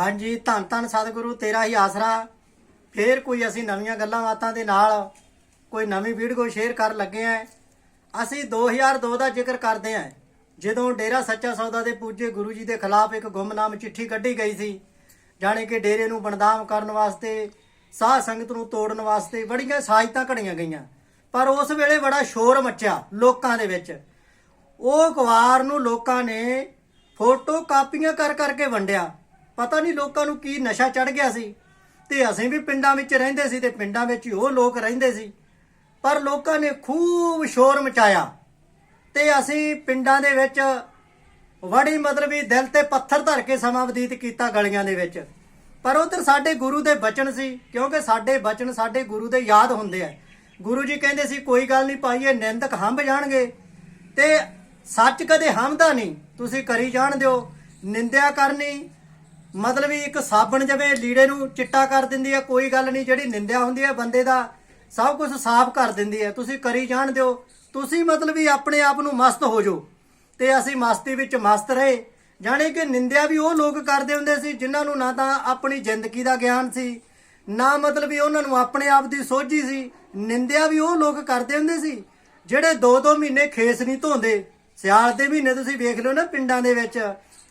ਹਾਂਜੀ, ਧੰਨ ਧੰਨ ਸਤਿਗੁਰੂ, ਤੇਰਾ ਹੀ ਆਸਰਾ। ਫੇਰ ਕੋਈ ਅਸੀਂ ਨਵੀਆਂ ਗੱਲਾਂ ਬਾਤਾਂ ਦੇ ਨਾਲ ਕੋਈ ਨਵੀਂ ਵੀਡੀਓ ਸ਼ੇਅਰ ਕਰਨ ਲੱਗੇ ਆਂ। ਅਸੀਂ 2002 ਦਾ ਜ਼ਿਕਰ ਕਰਦੇ ਆਂ। ਜਦੋਂ ਡੇਰਾ ਸੱਚਾ ਸੌਦਾ ਦੇ ਪੂਜੇ ਗੁਰੂ ਜੀ ਦੇ ਖਿਲਾਫ ਇੱਕ ਗੁੰਮਨਾਮ ਚਿੱਠੀ ਕੱਢੀ ਗਈ ਸੀ, ਜਾਣੇ ਕਿ ਡੇਰੇ ਨੂੰ ਬਦਨਾਮ ਕਰਨ ਵਾਸਤੇ, ਸਾਧ ਸੰਗਤ ਨੂੰ ਤੋੜਨ ਵਾਸਤੇ ਬੜੀਆਂ ਸਾਜ਼ਤਾਂ ਘੜੀਆਂ ਗਈਆਂ। ਪਰ ਉਸ ਵੇਲੇ ਬੜਾ ਸ਼ੋਰ ਮੱਚਿਆ ਲੋਕਾਂ ਦੇ ਵਿੱਚ। ਉਹ ਅਖਬਾਰ ਨੂੰ ਲੋਕਾਂ ਨੇ ਫੋਟੋ ਕਾਪੀਆਂ ਕਰ ਕਰਕੇ ਵੰਡਿਆ। ਪਤਾ ਨਹੀਂ ਲੋਕਾਂ ਨੂੰ ਕੀ ਨਸ਼ਾ ਚੜ ਗਿਆ ਸੀ। ਤੇ ਅਸੀਂ ਵੀ ਪਿੰਡਾਂ ਵਿੱਚ ਰਹਿੰਦੇ ਸੀ ਤੇ ਪਿੰਡਾਂ ਵਿੱਚ ਹੀ ਉਹ ਲੋਕ ਰਹਿੰਦੇ ਸੀ। ਪਰ ਲੋਕਾਂ ਨੇ ਖੂਬ ਸ਼ੋਰ ਮਚਾਇਆ। ਤੇ ਅਸੀਂ ਪਿੰਡਾਂ ਦੇ ਵਿੱਚ ਵੜੀ ਮਤਲਬ ਵੀ ਦਿਲ ਤੇ ਪੱਥਰ ਧਰ ਕੇ ਸਮਾਂ ਬਤੀਤ ਕੀਤਾ ਗਲੀਆਂ ਦੇ ਵਿੱਚ। ਪਰ ਉਧਰ ਸਾਡੇ ਗੁਰੂ ਦੇ ਬਚਨ ਸੀ, ਕਿਉਂਕਿ ਸਾਡੇ ਬਚਨ ਸਾਡੇ ਗੁਰੂ ਦੇ ਯਾਦ ਹੁੰਦੇ ਆ। ਗੁਰੂ ਜੀ ਕਹਿੰਦੇ ਸੀ, ਕੋਈ ਗੱਲ ਨਹੀਂ ਪਾਈਏ ਨਿੰਦਕ ਹੰਬ ਜਾਣਗੇ। ਤੇ ਸੱਚ ਕਦੇ ਹੰਭਦਾ ਨਹੀਂ। ਤੁਸੀਂ ਕਰੀ ਜਾਣ ਦਿਓ। ਨਿੰਦਿਆ ਕਰਨੀ ਮਤਲਬ ਵੀ ਇੱਕ ਸਾਬਣ ਜਿਵੇਂ, ਲੀੜੇ ਨੂੰ ਚਿੱਟਾ ਕਰ ਦਿੰਦੀ ਹੈ ਕੋਈ ਗੱਲ ਨਹੀਂ, ਜਿਹੜੀ ਨਿੰਦਿਆ ਹੁੰਦੀ ਹੈ ਬੰਦੇ ਦਾ, ਸਭ ਕੁਝ ਸਾਫ਼ ਕਰ ਦਿੰਦੀ ਹੈ ਤੁਸੀਂ ਕਰੀ ਜਾਣ ਦਿਓ, ਤੁਸੀਂ ਮਤਲਬ ਵੀ ਆਪਣੇ ਆਪ ਨੂੰ ਮਸਤ ਹੋ ਜਾਓ ਤੇ ਅਸੀਂ ਮਸਤੀ ਵਿੱਚ ਮਸਤ ਰਹੇ। ਜਾਣੇ ਕਿ ਨਿੰਦਿਆ ਵੀ ਉਹ ਲੋਕ ਕਰਦੇ ਹੁੰਦੇ ਸੀ, ਜਿਨ੍ਹਾਂ ਨੂੰ ਨਾ ਤਾਂ ਆਪਣੀ ਜ਼ਿੰਦਗੀ ਦਾ ਗਿਆਨ ਸੀ, ਨਾ ਮਤਲਬ ਵੀ ਉਹਨਾਂ ਨੂੰ ਆਪਣੇ ਆਪ ਦੀ ਸੋਝੀ ਸੀ। ਨਿੰਦਿਆ ਵੀ ਉਹ ਲੋਕ ਕਰਦੇ ਹੁੰਦੇ ਸੀ, ਜਿਹੜੇ 2-2 ਮਹੀਨੇ ਖੇਸ ਨਹੀਂ ਧੋਂਦੇ। ਸਿਆਲ ਦੇ ਮਹੀਨੇ ਤੁਸੀਂ ਵੇਖ ਲਓ ਨਾ ਪਿੰਡਾਂ ਦੇ ਵਿੱਚ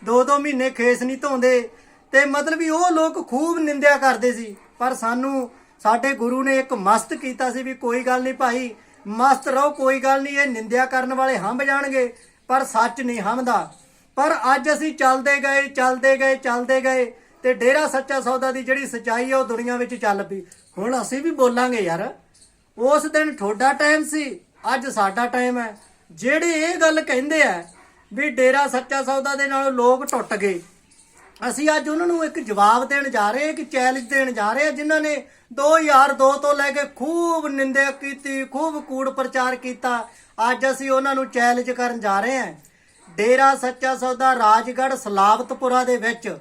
2-2 ਮਹੀਨੇ ਖੇਸ ਨਹੀਂ ਧੋਂਦੇ। ਤੇ ਮਤਲਬ ਵੀ ਉਹ ਲੋਕ ਖੂਬ ਨਿੰਦਿਆ ਕਰਦੇ ਸੀ, ਪਰ ਸਾਨੂੰ, ਸਾਡੇ ਗੁਰੂ ਨੇ ਇੱਕ ਮਸਤ ਕੀਤਾ ਸੀ ਵੀ ਕੋਈ ਗੱਲ ਨਹੀਂ ਭਾਈ, ਮਸਤ ਰਹੋ, ਕੋਈ ਗੱਲ ਨਹੀਂ, ਇਹ ਨਿੰਦਿਆ ਕਰਨ ਵਾਲੇ ਹੰਭ ਜਾਣਗੇ, ਪਰ ਸੱਚ ਨਹੀਂ ਹੰਭਦਾ ਪਰ ਅੱਜ ਅਸੀਂ ਚੱਲਦੇ ਗਏ ਚੱਲਦੇ ਗਏ ਚੱਲਦੇ ਗਏ, ਤੇ ਡੇਰਾ ਸੱਚਾ ਸੌਦਾ ਦੀ ਜਿਹੜੀ ਸਚਾਈ ਹੈ ਉਹ ਦੁਨੀਆ ਵਿੱਚ ਚੱਲ ਪਈ। ਹੁਣ ਅਸੀਂ ਵੀ ਬੋਲਾਂਗੇ ਯਾਰ, ਉਸ ਦਿਨ ਤੁਹਾਡਾ ਟਾਈਮ ਸੀ, ਅੱਜ ਸਾਡਾ ਟਾਈਮ ਹੈ। ਜਿਹੜੇ ਇਹ ਗੱਲ ਕਹਿੰਦੇ ਆ ਵੀ ਡੇਰਾ ਸੱਚਾ ਸੌਦਾ ਦੇ ਨਾਲ ਲੋਕ ਟੁੱਟ ਗਏ ਅਸੀਂ ਅੱਜ ਉਹਨਾਂ ਨੂੰ ਇੱਕ ਜਵਾਬ ਦੇਣ ਜਾ ਰਹੇ ਹਾਂ ਇੱਕ ਚੈਲੰਜ ਦੇਣ ਜਾ ਰਹੇ ਹਾਂ, ਜਿਨ੍ਹਾਂ ਨੇ 2002 ਤੋਂ ਲੈ ਕੇ ਖੂਬ ਨਿੰਦਿਆ ਕੀਤੀ, ਖੂਬ ਕੂੜ ਪ੍ਰਚਾਰ ਕੀਤਾ। ਅੱਜ ਅਸੀਂ ਉਹਨਾਂ ਨੂੰ ਚੈਲੰਜ ਕਰਨ ਜਾ ਰਹੇ ਹਾਂ। ਡੇਰਾ ਸੱਚਾ ਸੌਦਾ ਰਾਜਗੜ੍ਹ ਸਲਾਵਤਪੁਰਾ ਦੇ ਵਿੱਚ।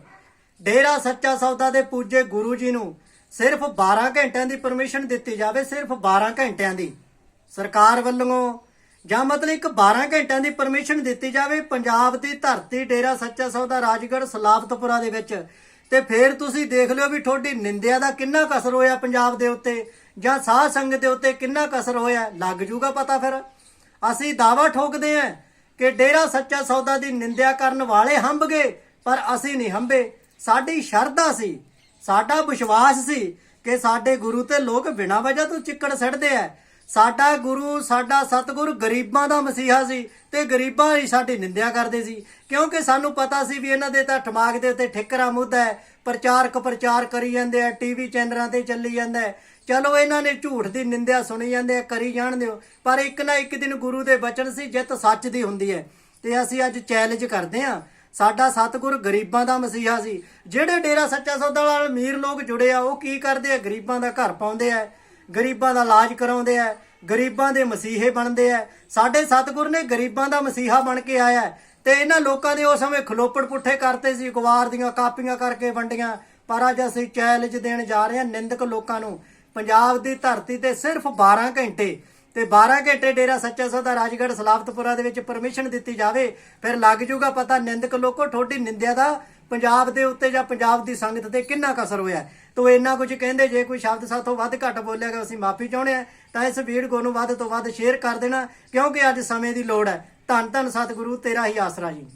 ਡੇਰਾ ਸੱਚਾ ਸੌਦਾ ਦੇ ਪੂਜੇ ਗੁਰੂ ਜੀ ਨੂੰ ਸਿਰਫ 12 ਘੰਟਿਆਂ ਦੀ ਪਰਮਿਸ਼ਨ ਦਿੱਤੀ ਜਾਵੇ, ਸਿਰਫ 12 ਘੰਟਿਆਂ ਦੀ। ਸਰਕਾਰ ਵੱਲੋਂ ਜਾਂ ਮਤਲਬ ਇੱਕ 12 ਘੰਟਿਆਂ ਦੀ ਪਰਮਿਸ਼ਨ ਦਿੱਤੀ ਜਾਵੇ ਪੰਜਾਬ ਦੀ ਧਰਤੀ ਡੇਰਾ ਸੱਚਾ ਸੌਦਾ ਰਾਜਗੜ੍ਹ ਸਲਾਵਤਪੁਰਾ ਦੇ ਵਿੱਚ। ਤੇ ਫਿਰ ਤੁਸੀਂ ਦੇਖ ਲਿਓ ਵੀ ਤੁਹਾਡੀ ਨਿੰਦਿਆ ਦਾ ਕਿੰਨਾ ਕਸਰ ਹੋਇਆ ਪੰਜਾਬ ਦੇ ਉੱਤੇ, ਜਾਂ ਸਾਧ ਸੰਗਤ ਦੇ ਉੱਤੇ ਕਿੰਨਾ ਕਸਰ ਹੋਇਆ, ਲੱਗ ਜੂਗਾ ਪਤਾ ਫਿਰ। ਅਸੀਂ ਦਾਵਾ ਠੋਕਦੇ ਆਂ ਕਿ ਡੇਰਾ ਸੱਚਾ ਸੌਦਾ ਦੀ ਨਿੰਦਿਆ ਕਰਨ ਵਾਲੇ ਹੰਭ ਗਏ ਪਰ ਅਸੀਂ ਨਹੀਂ ਹੰਭੇ। ਸਾਡੀ ਸ਼ਰਧਾ ਸੀ, ਸਾਡਾ ਵਿਸ਼ਵਾਸ ਸੀ ਕਿ ਸਾਡੇ ਗੁਰੂ ਤੇ ਲੋਕ ਬਿਨਾਂ ਵਜ੍ਹਾ ਤੋਂ ਚਿੱਕੜ ਸੜਦੇ ਆ। ਸਾਡਾ ਗੁਰੂ, ਸਾਡਾ ਸਤਿਗੁਰ ਗਰੀਬਾਂ ਦਾ ਮਸੀਹਾ ਸੀ ਤੇ ਗਰੀਬਾਂ ਹੀ ਸਾਡੀ ਨਿੰਦਿਆ ਕਰਦੇ ਸੀ। ਕਿਉਂਕਿ ਸਾਨੂੰ ਪਤਾ ਸੀ ਵੀ ਇਹਨਾਂ ਦੇ ਤਾਂ ਦਿਮਾਗ ਦੇ ਉੱਤੇ ਠਿਕਰਾ ਮੁੱਦਾ ਹੈ। ਪ੍ਰਚਾਰਕ ਪ੍ਰਚਾਰ ਕਰੀ ਜਾਂਦੇ ਆ ਟੀਵੀ ਚੈਨਲਾਂ ਤੇ ਚੱਲੀ ਜਾਂਦਾ ਚਲੋ ਇਹਨਾਂ ਨੇ ਝੂਠ ਦੀ ਨਿੰਦਿਆ ਸੁਣੀ ਜਾਂਦੇ ਆ, ਕਰੀ ਜਾਣ ਦਿਓ। ਪਰ ਇੱਕ ਨਾ ਇੱਕ ਦਿਨ ਗੁਰੂ ਦੇ ਬਚਨ ਸੀ, ਜਿੱਤ ਸੱਚ ਦੀ ਹੁੰਦੀ ਹੈ। ਤੇ ਅਸੀਂ ਅੱਜ ਚੈਲੰਜ ਕਰਦੇ ਆ ਸਾਡਾ ਸਤਿਗੁਰ ਗਰੀਬਾਂ ਦਾ ਮਸੀਹਾ ਸੀ। ਜਿਹੜੇ ਡੇਰਾ ਸੱਚਾ ਸੌਦਾ ਨਾਲ ਅਮੀਰ ਲੋਕ ਜੁੜੇ ਆ, ਉਹ ਕੀ ਕਰਦੇ ਆ? ਗਰੀਬਾਂ ਦਾ ਘਰ ਪਾਉਂਦੇ ਆ। ਗਰੀਬਾਂ ਦਾ ਇਲਾਜ ਕਰਾਉਂਦੇ ਆ, ਗਰੀਬਾਂ ਦੇ ਮਸੀਹੇ ਬਣਦੇ ਆ। ਸਾਡੇ ਸਤਿਗੁਰ ਨੇ ਗਰੀਬਾਂ ਦਾ ਮਸੀਹਾ ਬਣ ਕੇ ਆਇਆ ਹੈ ਤੇ ਇਹਨਾਂ ਲੋਕਾਂ ਦੇ ਉਸ ਸਮੇਂ ਖਲੋਪੜ ਪੁੱਠੇ ਕਰਤੇ ਸੀ ਅਖਬਾਰ ਦੀਆਂ ਕਾਪੀਆਂ ਕਰਕੇ ਵੰਡੀਆਂ। ਪਰ ਅੱਜ ਅਸੀਂ ਚੈਲੰਜ ਦੇਣ ਜਾ ਰਹੇ ਹਾਂ ਨਿੰਦਕ ਲੋਕਾਂ ਨੂੰ। ਪੰਜਾਬ ਦੀ ਧਰਤੀ ਤੇ ਸਿਰਫ 12 ਘੰਟੇ ਤੇ 12 ਘੰਟੇ ਡੇਰਾ ਸੱਚਾ ਸੌਦਾ ਰਾਜਗੜ੍ਹ ਸਲਾਫਤਪੁਰਾ ਦੇ ਵਿੱਚ ਪਰਮਿਸ਼ਨ ਦਿੱਤੀ ਜਾਵੇ, ਫਿਰ ਲੱਗ ਜੂਗਾ ਪਤਾ ਨਿੰਦਕ ਲੋਕੋ, ਤੁਹਾਡੀ ਨਿੰਦਿਆ ਦਾ ਪੰਜਾਬ ਦੇ ਉੱਤੇ ਜਾਂ ਪੰਜਾਬ ਦੀ ਸੰਗਤ ਤੇ ਕਿੰਨਾ ਕਸਰ ਹੋਇਆ ਤੋ ਇੰਨਾ ਕੁਝ ਕਹਿੰਦੇ, ਜੇ ਕੋਈ ਸ਼ਬਦ ਸਾਥੋਂ ਵੱਧ ਘੱਟ ਬੋਲਿਆ ਗਿਆ, ਅਸੀਂ ਮਾਫੀ ਚਾਹੁੰਦੇ ਆ ਤਾਂ ਇਸ ਵੀਡੀਓ ਨੂੰ ਵੱਧ ਤੋਂ ਵੱਧ ਸ਼ੇਅਰ ਕਰ ਦੇਣਾ, ਕਿਉਂਕਿ ਅੱਜ ਸਮੇਂ ਦੀ ਲੋੜ ਹੈ। ਧੰਨ ਧੰਨ ਸਤਿਗੁਰੂ, ਤੇਰਾ ਹੀ ਆਸਰਾ ਜੀ।